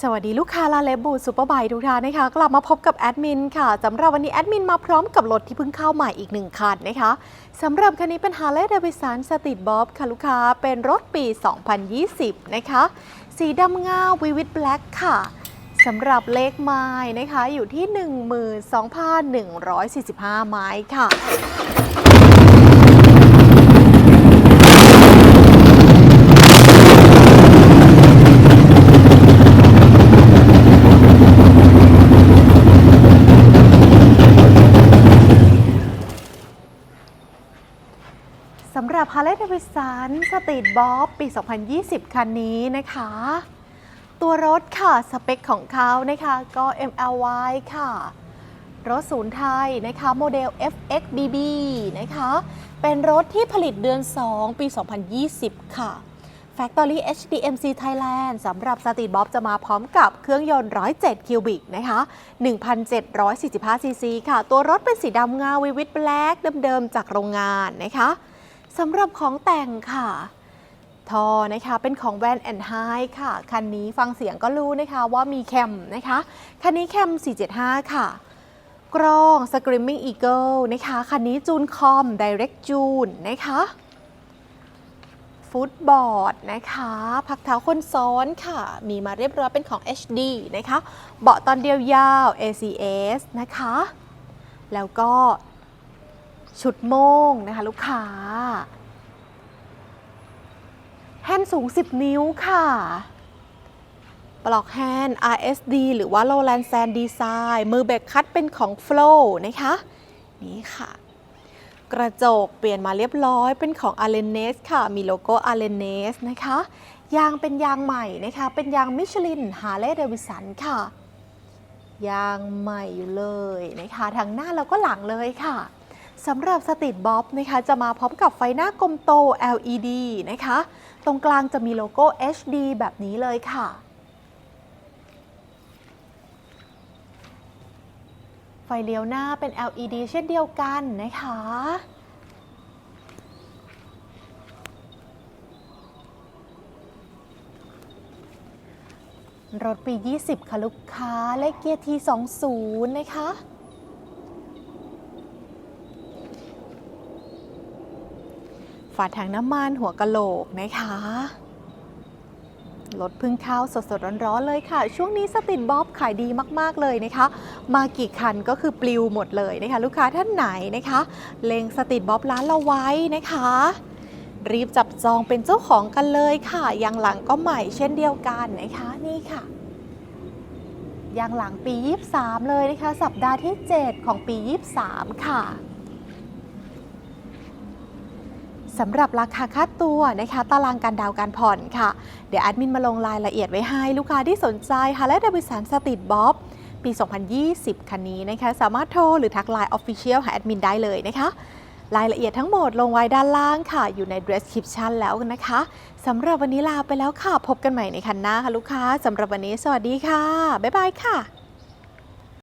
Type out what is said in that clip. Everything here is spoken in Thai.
สวัสดีลูกค้าลาเลบูซูเปอร์ไบทุกท่านนะคะ กลับมาพบกับแอดมินค่ะสำหรับวันนี้แอดมินมาพร้อมกับรถที่เพิ่งเข้าใหม่อีกหนึ่งคันนะคะสำหรับคันนี้เป็น Harley Davidson Street Bob ค่ะลูกค้าเป็นรถปี 2020 นะคะ สีดำเงาวิวิตแบล็กค่ะสำหรับเลขไม้นะคะอยู่ที่ 12,145 ไม้ค่ะ สำหรับ Harley Davidson Street Bob ปี 2020 คันนี้นะคะ ตัวรถค่ะ สเปคของเขานะคะ ก็ MLY ค่ะ รถศูนย์ไทยนะคะ โมเดล FXBB นะคะ เป็นรถที่ผลิตเดือน 2 ปี 2020 ค่ะ Factory HDMC Thailand สำหรับ Street Bob จะมาพร้อมกับเครื่องยนต์ 107 คิวบิกนะคะ 1,745ซีซีค่ะ ตัวรถเป็นสีดำเงาวิวิตแบล็กเดิมๆ จากโรงงานนะคะ สำหรับของแต่งค่ะทอนะคะเป็นของแวนแอนไฮค่ะ คันนี้ฟังเสียงก็รู้นะคะว่ามีแคมนะคะ คันนี้แคม 475 ค่ะกล้อง Screaming Eagle นะคะ คันนี้จูนคอม Direct จูนนะคะฟุตบอร์ดนะคะ พักเท้าคนซ้อนค่ะ มีมาเรียบร้อยเป็นของ HD นะคะ เบาะตอนเดียวยาว ACS นะคะ แล้วก็ ชุดโม่งนะคะลูกค้า แฮนด์สูง 10 นิ้วค่ะ ปลอกแฮนด์ RSD หรือว่า Lowland Sand Design มือเบรกคัดเป็นของ Flow นะคะ นี่ค่ะ กระจกเปลี่ยนมาเรียบร้อยเป็นของ a l e n e s ค่ะ มีโลโก้ a l e n e s นะคะ ยางเป็นยางใหม่นะคะ เป็นยางมิชลิน Harley Davidson ค่ะยางใหม่อยู่เลยนะคะทั้งหน้าแล้วก็หลังเลยค่ะ สำหรับสต e ทบ๊อบนะคะจะมาพร้อมกับไฟหน้ากลมโต LED นะคะ ตรงกลางจะมีโลโก้ HD แบบนี้เลยค่ะไฟเลี้ยวหน้าเป็น LED เช่นเดียวกันนะคะ รถปี 20ค่ะลูกค้า เลขเกียร์ที20 นะคะ ฝาถังน้ำมันหัวกะโหลกนะคะรถพึ่งเข้าสดๆร้อนๆเลยค่ะ ช่วงนี้สติดบ๊อบขายดีมากๆเลยนะคะ มากี่คันก็คือปลิวหมดเลยนะคะ ลูกค้าท่านไหนนะคะ เลงสติดบ๊อบร้านเราไว้นะคะ รีบจับจองเป็นเจ้าของกันเลยค่ะยางหลังก็ใหม่เช่นเดียวกันนะคะนี่ค่ะยางหลังปี 23 เลยนะคะ สัปดาห์ที่ 7 ของปี 23 ค่ะ สำหรับราคาค่าตัวนะคะตารางการดาวน์การผ่อนค่ะ เดี๋ยวแอดมินมาลงรายละเอียดไว้ให้ลูกค้าที่สนใจ Harley Davidson Street Bob ปี 2020 คันนี้นะคะ สามารถโทรหรือทักไลน์ Official หาแอดมินได้เลยนะคะ รายละเอียดทั้งหมดลงไว้ด้านล่างค่ะ อยู่ใน description แล้วนะคะสำหรับวันนี้ลาไปแล้วค่ะ พบกันใหม่ในคันหน้าค่ะลูกค้าสำหรับวันนี้สวัสดีค่ะ บ๊ายบายค่ะ